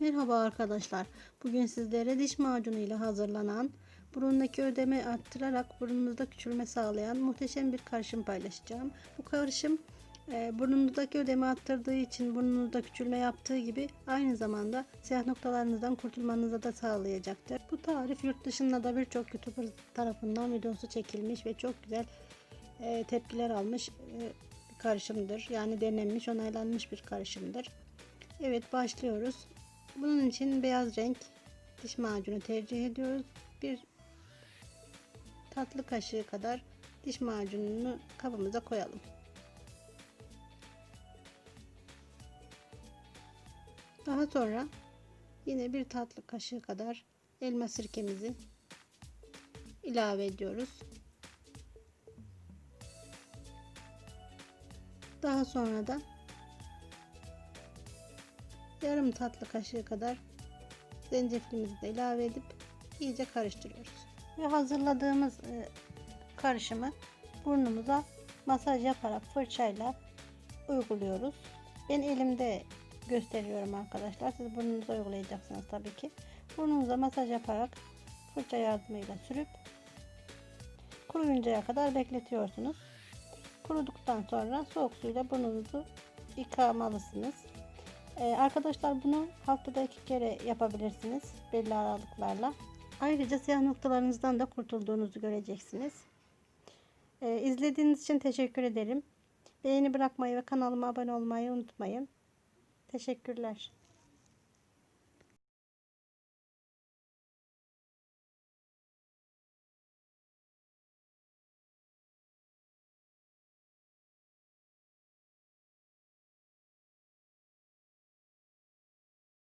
Merhaba arkadaşlar. Bugün sizlere diş macunu ile hazırlanan, burundaki ödemi arttırarak burnunuzda küçülme sağlayan muhteşem bir karışım paylaşacağım. Bu karışım e, burnunuzdaki ödemi arttırdığı için burnunuzda küçülme yaptığı gibi aynı zamanda siyah noktalarınızdan kurtulmanıza da sağlayacaktır. Bu tarif yurt dışında da birçok YouTuber tarafından videosu çekilmiş ve çok güzel e, tepkiler almış e, bir karışımdır. Yani denenmiş, onaylanmış bir karışımdır. Evet başlıyoruz. Bunun için beyaz renk diş macunu tercih ediyoruz. Bir tatlı kaşığı kadar diş macununu kabımıza koyalım. Daha sonra yine bir tatlı kaşığı kadar elma sirkemizi ilave ediyoruz. Daha sonra da yarım tatlı kaşığı kadar zencefilimizi de ilave edip iyice karıştırıyoruz. Ve hazırladığımız e, karışımı burnumuza masaj yaparak fırçayla uyguluyoruz. Ben elimde gösteriyorum arkadaşlar. Siz burnunuza uygulayacaksınız tabii ki. Burnunuza masaj yaparak fırça yardımıyla sürüp kuruyuncaya kadar bekletiyorsunuz. Kuruduktan sonra soğuk suyla burnunuzu yıkamalısınız. Ee, arkadaşlar bunu haftada iki kere yapabilirsiniz belli aralıklarla. Ayrıca siyah noktalarınızdan da kurtulduğunuzu göreceksiniz. Ee, izlediğiniz için teşekkür ederim. Beğeni bırakmayı ve kanalıma abone olmayı unutmayın. Teşekkürler.